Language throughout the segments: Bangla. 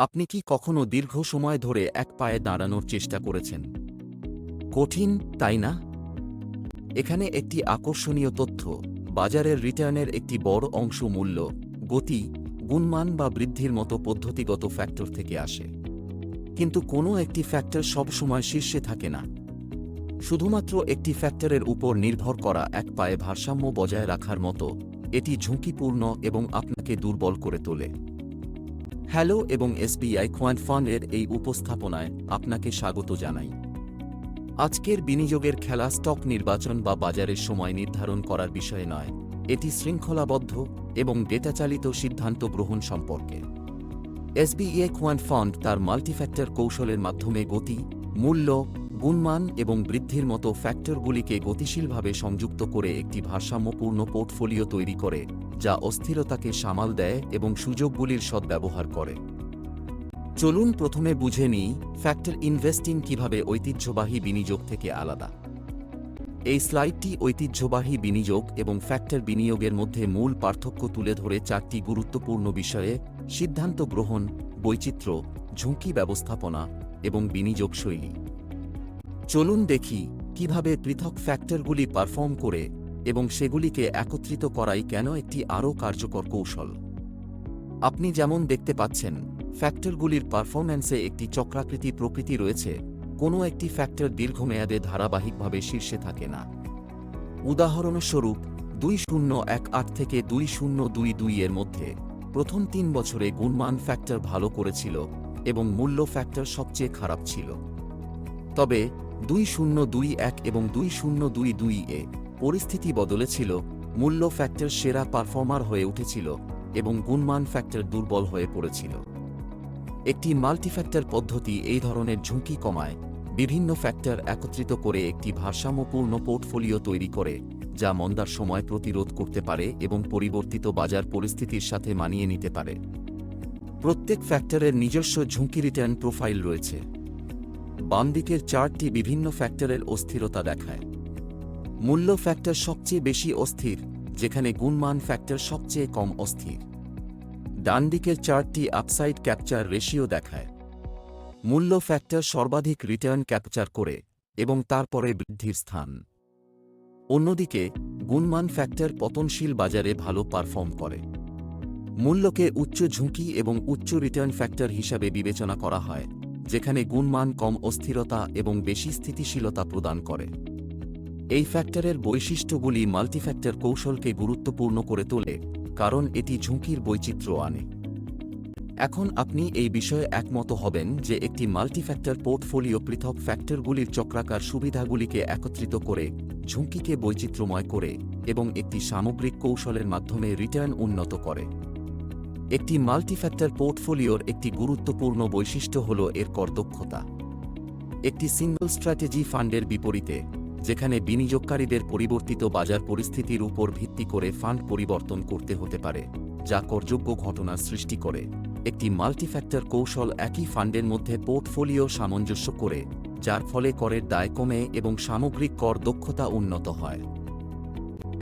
আপনি কি কখনো দীর্ঘ সময় ধরে এক পায়ে দাঁড়ানোর চেষ্টা করেছেন? কঠিন, তাই না? এখানে একটি আকর্ষণীয় তথ্য, বাজারের রিটার্নের একটি বড় অংশ মূল্য, গতি, গুণমান বা বৃদ্ধির মতো পদ্ধতিগত ফ্যাক্টর থেকে আসে। কিন্তু কোনো একটি ফ্যাক্টর সবসময় শীর্ষে থাকে না। শুধুমাত্র একটি ফ্যাক্টরের উপর নির্ভর করা এক পায়ে ভারসাম্য বজায় রাখার মতো, এটি ঝুঁকিপূর্ণ এবং আপনাকে দুর্বল করে তোলে। হ্যালো এবং এসবিআই কোয়ান্ট ফান্ডের এই উপস্থাপনায় আপনাকে স্বাগত জানাই। আজকের বিনিয়োগের খেলা স্টক নির্বাচন বা বাজারের সময় নির্ধারণ করার বিষয়ে নয়, এটি শৃঙ্খলাবদ্ধ এবং ডেটাচালিত সিদ্ধান্ত গ্রহণ সম্পর্কে। এসবিএ কোয়ান্ট ফান্ড তার মাল্টিফ্যাক্টর কৌশলের মাধ্যমে গতি, মূল্য গুণমান এবং বৃদ্ধির মতো ফ্যাক্টরগুলিকে গতিশীলভাবে সংযুক্ত করে একটি ভারসাম্যপূর্ণ পোর্টফোলিও তৈরি করে, যা অস্থিরতাকে সামাল দেয় এবং সুযোগগুলির সদ্ব্যবহার করে। চলুন প্রথমে বুঝে নিই ফ্যাক্টর ইনভেস্টিং কীভাবে ঐতিহ্যবাহী বিনিয়োগ থেকে আলাদা। এই স্লাইডটি ঐতিহ্যবাহী বিনিয়োগ এবং ফ্যাক্টর বিনিয়োগের মধ্যে মূল পার্থক্য তুলে ধরে চারটি গুরুত্বপূর্ণ বিষয়ে সিদ্ধান্ত গ্রহণ, বৈচিত্র্য, ঝুঁকি ব্যবস্থাপনা এবং বিনিয়োগ শৈলী চলুন দেখি কীভাবে পৃথক ফ্যাক্টরগুলি পারফর্ম করে এবং সেগুলিকে একত্রিত করাই কেন একটি আরও কার্যকর কৌশল। আপনি যেমন দেখতে পাচ্ছেন, ফ্যাক্টরগুলির পারফরম্যান্সে একটি চক্রাকৃতি প্রকৃতি রয়েছে, কোনো একটি ফ্যাক্টর দীর্ঘমেয়াদে ধারাবাহিকভাবে শীর্ষে থাকে না। উদাহরণস্বরূপ, দুই শূন্য এক আট থেকে দুই শূন্য দুই দুই এর মধ্যে প্রথম তিন বছরে গুণমান ফ্যাক্টর ভালো করেছিল এবং মূল্য ফ্যাক্টর সবচেয়ে খারাপ ছিল। তবে দুই শূন্য দুই এক এবং দুই শূন্য দুই দুই এ পরিস্থিতি বদলেছিল, মূল্য ফ্যাক্টর সেরা পারফর্মার হয়ে উঠেছিল এবং গুণমান ফ্যাক্টর দুর্বল হয়ে পড়েছিল। একটি মাল্টিফ্যাক্টর পদ্ধতি এই ধরনের ঝুঁকি কমায়, বিভিন্ন ফ্যাক্টর একত্রিত করে একটি ভারসাম্যপূর্ণ পোর্টফোলিও তৈরি করে, যা মন্দার সময় প্রতিরোধ করতে পারে এবং পরিবর্তিত বাজার পরিস্থিতির সাথে মানিয়ে নিতে পারে। প্রত্যেক ফ্যাক্টরের নিজস্ব ঝুঁকি রিটার্ন প্রোফাইল রয়েছে। বাম দিকের চার্টটি বিভিন্ন ফ্যাক্টরের অস্থিরতা দেখায়। মূল্য ফ্যাক্টর সবচেয়ে বেশি অস্থির, যেখানে গুণমান ফ্যাক্টর সবচেয়ে কম অস্থির। ডান দিকের আপসাইড ক্যাপচার রেশিও দেখায়। মূল্য ফ্যাক্টর সর্বাধিক রিটার্ন ক্যাপচার করে এবং তারপরে বৃদ্ধির স্থান। অন্যদিকে, গুণমান ফ্যাক্টর পতনশীল বাজারে ভালো পারফর্ম করে। মূল্যকে উচ্চ ঝুঁকি এবং উচ্চ রিটার্ন ফ্যাক্টর হিসাবে বিবেচনা করা হয়। যেখানে গুণমান কম অস্থিরতা এবং বেশি স্থিতিশীলতা প্রদান করে। এই ফ্যাক্টরের বৈশিষ্ট্যগুলি মাল্টিফ্যাক্টর কৌশলকে গুরুত্বপূর্ণ করে তোলে, কারণ এটি ঝুঁকির বৈচিত্র্য আনে। এখন আপনি এই বিষয়ে একমত হবেন যে একটি মাল্টিফ্যাক্টর পোর্টফোলিও পৃথক ফ্যাক্টরগুলির চক্রাকার সুবিধাগুলিকে একত্রিত করে, ঝুঁকিকে বৈচিত্র্যময় করে এবং একটি সামগ্রিক কৌশলের মাধ্যমে রিটার্ন উন্নত করে। একটি মাল্টিফ্যাক্টর পোর্টফোলিওর একটি গুরুত্বপূর্ণ বৈশিষ্ট্য হল এর করদক্ষতা। একটি সিঙ্গল স্ট্র্যাটেজি ফান্ডের বিপরীতে, যেখানে বিনিয়োগকারীদের পরিবর্তিত বাজার পরিস্থিতির উপর ভিত্তি করে ফান্ড পরিবর্তন করতে হতে পারে, যা করযোগ্য ঘটনার সৃষ্টি করে। একটি মাল্টিফ্যাক্টর কৌশল একই ফান্ডের মধ্যে পোর্টফোলিও সামঞ্জস্য করে, যার ফলে করের দায় কমে এবং সামগ্রিক কর দক্ষতা উন্নত হয়।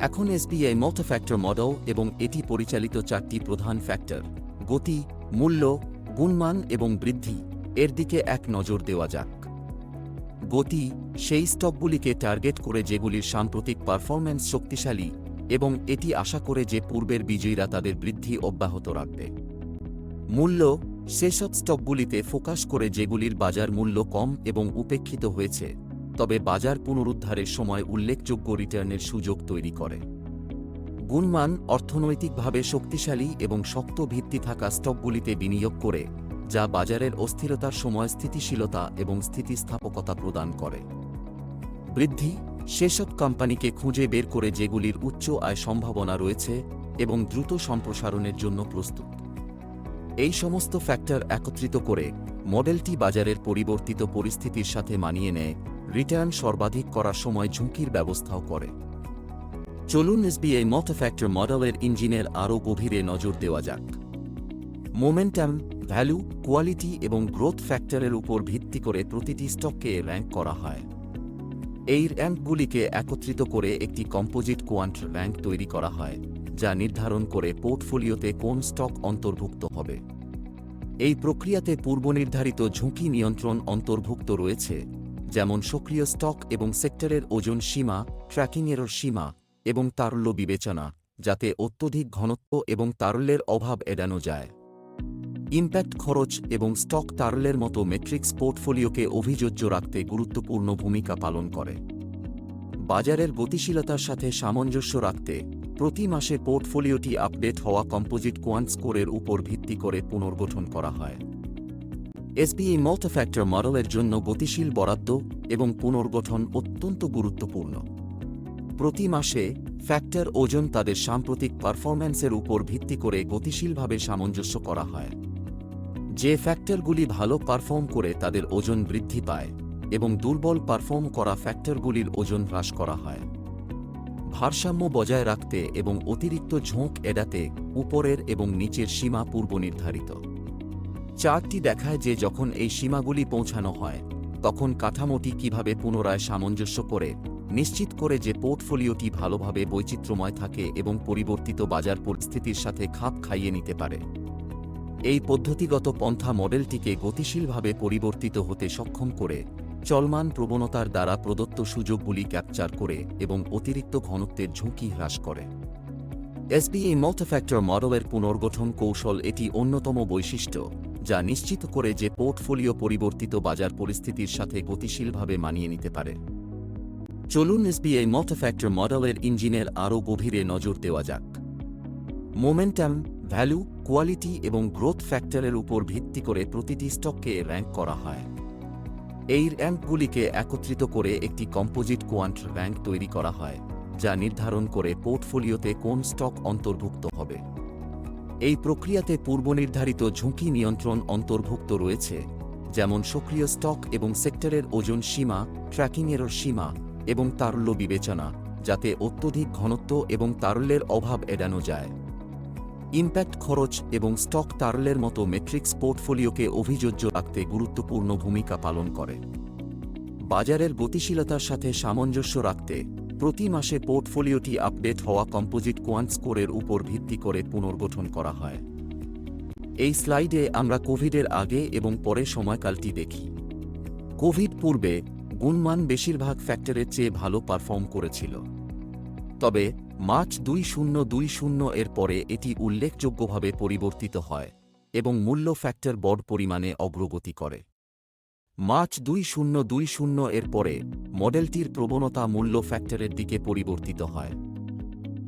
এখন এসবিআই মাল্টিফ্যাক্টর মডেল এবং এটি পরিচালিত চারটি প্রধান ফ্যাক্টর গতি, মূল্য, গুণমান এবং বৃদ্ধি, এর দিকে এক নজর দেওয়া যাক। গতি, সেই স্টকগুলিকে টার্গেট করে যেগুলির সাম্প্রতিক পারফরম্যান্স শক্তিশালী এবং এটি আশা করে যে পূর্বের বিজয়ীরা তাদের বৃদ্ধি অব্যাহত রাখবে। মূল্য, সেসব স্টকগুলিতে ফোকাস করে যেগুলির বাজার মূল্য কম এবং উপেক্ষিত হয়েছে। তবে বাজার পুনরুদ্ধারের সময় উল্লেখযোগ্য রিটার্নের সুযোগ তৈরি করে। গুণমান অর্থনৈতিকভাবে শক্তিশালী এবং শক্ত ভিত্তি থাকা স্টকগুলিতে বিনিয়োগ করে, যা বাজারের অস্থিরতার সময় স্থিতিশীলতা এবং স্থিতিস্থাপকতা প্রদান করে। বৃদ্ধি, সেসব কোম্পানিকে খুঁজে বের করে যেগুলির উচ্চ আয় সম্ভাবনা রয়েছে এবং দ্রুত সম্প্রসারণের জন্য প্রস্তুত। এই সমস্ত ফ্যাক্টর একত্রিত করে মডেলটি বাজারের পরিবর্তিত পরিস্থিতির সাথে মানিয়ে নেয় রিটার্ন সর্বাধিক করার সময় ঝুঁকির ব্যবস্থাও করে। চলুন এসবিআই মল্টিফ্যাক্টর মডেলের ইঞ্জিনের আরও গভীরে নজর দেওয়া যাক। মোমেন্টাম ভ্যালু কোয়ালিটি এবং গ্রোথ ফ্যাক্টরের উপর ভিত্তি করে প্রতিটি স্টককে র্যাঙ্ক করা হয়। এই র্যাঙ্কগুলিকে একত্রিত করে একটি কম্পোজিট কোয়ান্ট র্যাঙ্ক তৈরি করা হয়, যা নির্ধারণ করে পোর্টফোলিওতে কোন স্টক অন্তর্ভুক্ত হবে। এই প্রক্রিয়াতে পূর্বনির্ধারিত ঝুঁকি নিয়ন্ত্রণ অন্তর্ভুক্ত রয়েছে। যেমন সক্রিয় স্টক এবং সেক্টরের ওজন সীমা ট্র্যাকিংয়ের সীমা এবং তারল্য বিবেচনা, যাতে অত্যধিক ঘনত্ব এবং তারল্যের অভাব এড়ানো যায়। ইম্প্যাক্ট খরচ এবং স্টক তারল্যের মতো মেট্রিক্স পোর্টফোলিওকে অভিযোজ্য রাখতে গুরুত্বপূর্ণ ভূমিকা পালন করে। বাজারের গতিশীলতার সাথে সামঞ্জস্য রাখতে প্রতি মাসে পোর্টফোলিওটি আপডেট হওয়া কম্পোজিট কোয়ান্ট স্কোরের উপর ভিত্তি করে পুনর্গঠন করা হয়। এসবিআই মাল্টিফ্যাক্টর মডেলের জন্য গতিশীল বরাদ্দ এবং পুনর্গঠন অত্যন্ত গুরুত্বপূর্ণ। প্রতি মাসে ফ্যাক্টর ওজন তাদের সাম্প্রতিক পারফরম্যান্সের উপর ভিত্তি করে গতিশীলভাবে সামঞ্জস্য করা হয়। যে ফ্যাক্টরগুলি ভালো পারফর্ম করে তাদের ওজন বৃদ্ধি পায় এবং দুর্বল পারফর্ম করা ফ্যাক্টরগুলির ওজন হ্রাস করা হয়। ভারসাম্য বজায় রাখতে এবং অতিরিক্ত ঝোঁক এড়াতে উপরের এবং নিচের সীমা পূর্ব নির্ধারিত চার্টটি দেখায় যে যখন এই সীমাগুলি পৌঁছানো হয়, তখন কাঠামোটি কীভাবে পুনরায় সামঞ্জস্য করে, নিশ্চিত করে যে পোর্টফোলিওটি ভালোভাবে বৈচিত্র্যময় থাকে এবং পরিবর্তিত বাজার পরিস্থিতির সাথে খাপ খাইয়ে নিতে পারে। এই পদ্ধতিগত পন্থা মডেলটিকে গতিশীলভাবে পরিবর্তিত হতে সক্ষম করে, চলমান প্রবণতার দ্বারা প্রদত্ত সুযোগগুলি ক্যাপচার করে এবং অতিরিক্ত ঘনত্বের ঝুঁকি হ্রাস করে। এসবিআই মাল্টিফ্যাক্টর মডেলের পুনর্গঠন কৌশল এটি অন্যতম বৈশিষ্ট্য। যা নিশ্চিত করে যে পোর্টফোলিও পরিবর্তিত বাজার পরিস্থিতির সাথে গতিশীলভাবে মানিয়ে নিতে পারে। চলুন এসবিআই মাল্টিফ্যাক্টর মডেলের ইঞ্জিনের আরও গভীরে নজর দেওয়া যাক। মোমেন্টাম ভ্যালু কোয়ালিটি এবং গ্রোথ ফ্যাক্টরের উপর ভিত্তি করে প্রতিটি স্টককে র্যাঙ্ক করা হয়। এই র্যাঙ্কগুলিকে একত্রিত করে একটি কম্পোজিট কোয়ান্ট র্যাঙ্ক তৈরি করা হয়, যা নির্ধারণ করে পোর্টফোলিওতে কোন স্টক অন্তর্ভুক্ত হবে। এই প্রক্রিয়াতে পূর্বনির্ধারিত ঝুঁকি নিয়ন্ত্রণ অন্তর্ভুক্ত রয়েছে, যেমন সক্রিয় স্টক এবং সেক্টরের ওজন সীমা ট্র্যাকিংয়ের সীমা এবং তারল্য বিবেচনা, যাতে অত্যধিক ঘনত্ব এবং তারল্যের অভাব এড়ানো যায়। ইম্প্যাক্ট খরচ এবং স্টক তারলের মতো মেট্রিক্স পোর্টফোলিওকে অভিযোজ্য রাখতে গুরুত্বপূর্ণ ভূমিকা পালন করে। বাজারের গতিশীলতার সাথে সামঞ্জস্য রাখতে প্রতি মাসে পোর্টফোলিওটি আপডেট হওয়া কম্পোজিট কোয়ান্ট স্কোরের উপর ভিত্তি করে পুনর্গঠন করা হয়। এই স্লাইডে আমরা কোভিডের আগে এবং পরে সময়কালটি দেখি। কোভিড পূর্বে গুণমান বেশিরভাগ ফ্যাক্টরের চেয়ে ভালো পারফর্ম করেছিল। তবে মার্চ দুই শূন্য দুই শূন্য এর পরে এটি উল্লেখযোগ্যভাবে পরিবর্তিত হয় এবং মূল্য ফ্যাক্টর বড় পরিমাণে অগ্রগতি করে। মার্চ দুই শূন্য দুই শূন্য এর পরে মডেলটির প্রবণতা মূল্য ফ্যাক্টরের দিকে পরিবর্তিত হয়।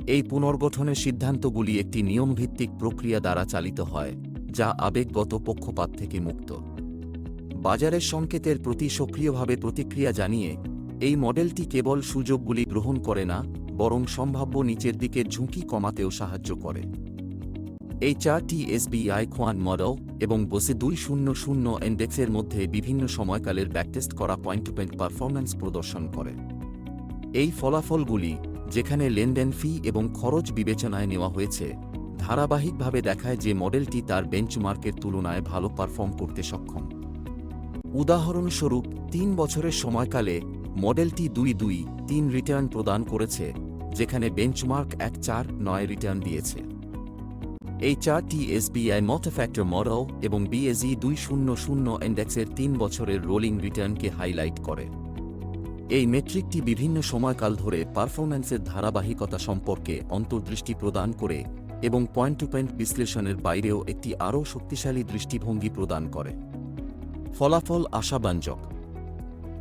এই পুনর্গঠনের সিদ্ধান্তগুলি একটি নিয়মভিত্তিক প্রক্রিয়া দ্বারা চালিত হয়, যা আবেগগত পক্ষপাত থেকে মুক্ত। বাজারের সংকেতের প্রতি সক্রিয়ভাবে প্রতিক্রিয়া জানিয়ে, এই মডেলটি কেবল সুযোগগুলি গ্রহণ করে না, বরং সম্ভাব্য নিচের দিকে ঝুঁকি কমাতেও সাহায্য করে। এই চারটি এসবিআই খোয়ান মডেল এবং বসে দুই শূন্য শূন্য ইন্ডেক্সের মধ্যে বিভিন্ন সময়কালের ব্যাকটেস্ট করা পয়েন্ট টু পয়েন্ট পারফরম্যান্স প্রদর্শন করে। এই ফলাফলগুলি, যেখানে লেনদেন ফি এবং খরচ বিবেচনায় নেওয়া হয়েছে, ধারাবাহিকভাবে দেখায় যে মডেলটি তার বেঞ্চমার্কের তুলনায় ভালো পারফর্ম করতে সক্ষম। উদাহরণস্বরূপ, তিন বছরের সময়কালে মডেলটি দুই দুই তিন রিটার্ন প্রদান করেছে, যেখানে বেঞ্চমার্ক এক চার নয় রিটার্ন দিয়েছে। এই চারটি এসবিআই মল্টিফ্যাক্টর মডেল এবং বিএসই দুই শূন্য শূন্য ইন্ডেক্সের তিন বছরের রোলিং রিটার্নকে হাইলাইট করে। এই মেট্রিকটি বিভিন্ন সময়কাল ধরে পারফরম্যান্সের ধারাবাহিকতা সম্পর্কে অন্তর্দৃষ্টি প্রদান করে এবং পয়েন্ট টু পয়েন্ট বিশ্লেষণের বাইরেও একটি আরও শক্তিশালী দৃষ্টিভঙ্গি প্রদান করে। ফলাফল আশাব্যঞ্জক।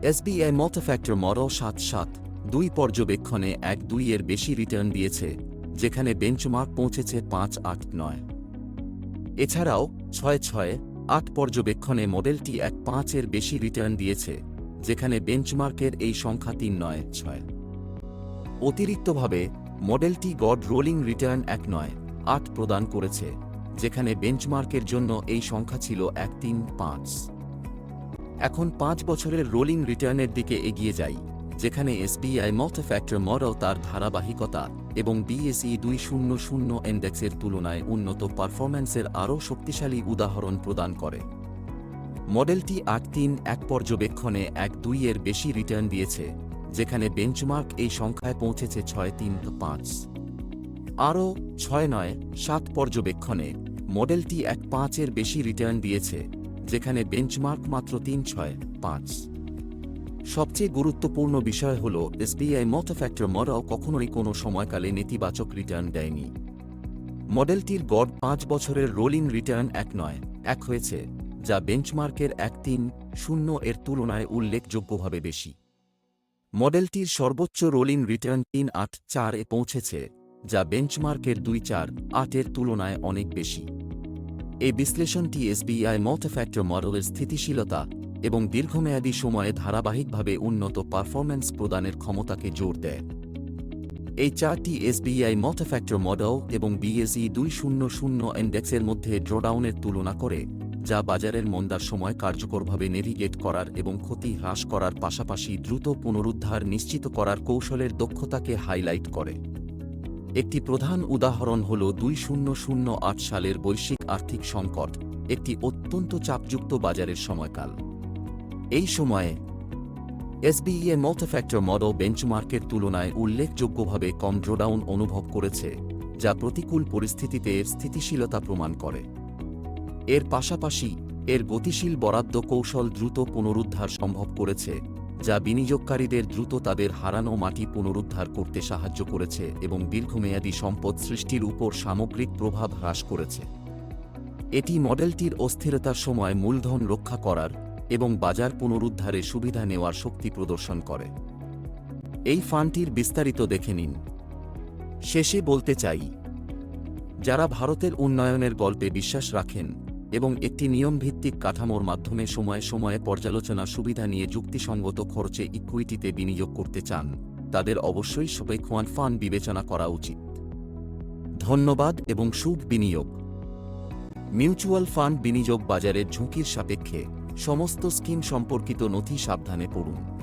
এসবিআই মল্টিফ্যাক্টর মডেল সাত সাত দুই পর্যবেক্ষণে এক দুই এর বেশি রিটার্ন দিয়েছে যেখানে বেঞ্চমার্ক পৌঁছেছে পাঁচ আট নয়। এছাড়াও ছয় ছয় আট পর্যবেক্ষণে মডেলটি এক পাঁচের বেশি রিটার্ন দিয়েছে, যেখানে বেঞ্চমার্কের এই সংখ্যা তিন নয়, ছয়। অতিরিক্তভাবে মডেলটি গড রোলিং রিটার্ন এক নয়, আট প্রদান করেছে, যেখানে বেঞ্চমার্কের জন্য এই সংখ্যা ছিল এক তিন পাঁচ। এখন পাঁচ বছরের রোলিং রিটার্নের দিকে এগিয়ে যাই। যেখানে এসবিআই মাল্টিফ্যাক্টর মডেল তার ধারাবাহিকতা এবং বিএসই দুই শূন্য শূন্য ইন্ডেক্সের তুলনায় উন্নত পারফরম্যান্সের আরও শক্তিশালী উদাহরণ প্রদান করে। মডেলটি আট তিন এক পর্যবেক্ষণে এক দুই এর বেশি রিটার্ন দিয়েছে, যেখানে বেঞ্চমার্ক এই সংখ্যায় পৌঁছেছে ছয় তিন পাঁচ। আরও ছয় নয় সাত পর্যবেক্ষণে মডেলটি এক পাঁচের বেশি রিটার্ন দিয়েছে, যেখানে বেঞ্চমার্ক মাত্র তিন ছয় পাঁচ। সবচেয়ে গুরুত্বপূর্ণ বিষয় হল, এসবিআই মটোফ্যাক্টর মডেল কখনোই কোনো সময়কালে নেতিবাচক রিটার্ন দেয়নি। মডেলটির গড় পাঁচ বছরের রোলিং রিটার্ন এক নয়, এক হয়েছে, যা বেঞ্চমার্কের এক তিন শূন্য এর তুলনায় উল্লেখযোগ্যভাবে বেশি। মডেলটির সর্বোচ্চ রোলিং রিটার্ন তিন আট চার এ পৌঁছেছে, যা বেঞ্চমার্কের দুই চার আটের তুলনায় অনেক বেশি। এই বিশ্লেষণটি এসবিআই মল্টিফ্যাক্টর মডেলের স্থিতিশীলতা এবং দীর্ঘমেয়াদী সময়ে ধারাবাহিকভাবে উন্নত পারফরম্যান্স প্রদানের ক্ষমতাকে জোর দেয়। এই চারটি এসবিআই মল্টিফ্যাক্টর মডেল এবং বিএসই দুই শূন্য শূন্য ইন্ডেক্সের মধ্যে ড্রডাউনের তুলনা করে, যা বাজারের মন্দার সময় কার্যকরভাবে নেভিগেট করার এবং ক্ষতি হ্রাস করার পাশাপাশি দ্রুত পুনরুদ্ধার নিশ্চিত করার কৌশলের দক্ষতাকে হাইলাইট করে। একটি প্রধান উদাহরণ হল দুই শূন্য শূন্য আট সালের বৈশ্বিক আর্থিক সংকট, একটি অত্যন্ত চাপযুক্ত বাজারের সময়কাল। এই সময়ে এসবিইএ মল্টিফ্যাক্টর মডেল বেঞ্চমার্কের তুলনায় উল্লেখযোগ্যভাবে কম ড্রোডাউন অনুভব করেছে, যা প্রতিকূল পরিস্থিতিতে এর স্থিতিশীলতা প্রমাণ করে। এর পাশাপাশি, এর গতিশীল বরাদ্দ কৌশল দ্রুত পুনরুদ্ধার সম্ভব করেছে, যা বিনিয়োগকারীদের দ্রুত তাদের হারানো মাটি পুনরুদ্ধার করতে সাহায্য করেছে এবং দীর্ঘমেয়াদী সম্পদ সৃষ্টির উপর সামগ্রিক প্রভাব হ্রাস করেছে। এটি মডেলটির অস্থিরতার সময় মূলধন রক্ষা করার এবং বাজার পুনরুদ্ধারে সুবিধা নেওয়ার শক্তি প্রদর্শন করে। এই ফান্ডটির বিস্তারিত দেখে নিন। শেষে বলতে চাই, যারা ভারতের উন্নয়নের গল্পে বিশ্বাস রাখেন এবং একটি নিয়মভিত্তিক কাঠামোর মাধ্যমে সময়ে সময়ে পর্যালোচনা সুবিধা নিয়ে যুক্তিসঙ্গত খরচে ইকুইটিতে বিনিয়োগ করতে চান, তাদের অবশ্যই সবেক্ষণ ফান্ড বিবেচনা করা উচিত। ধন্যবাদ এবং শুভ বিনিয়োগ। মিউচুয়াল ফান্ড বিনিয়োগ বাজারের ঝুঁকির সাপেক্ষে সমস্ত স্কিম সম্পর্কিত নথি সাবধানে পড়ুন।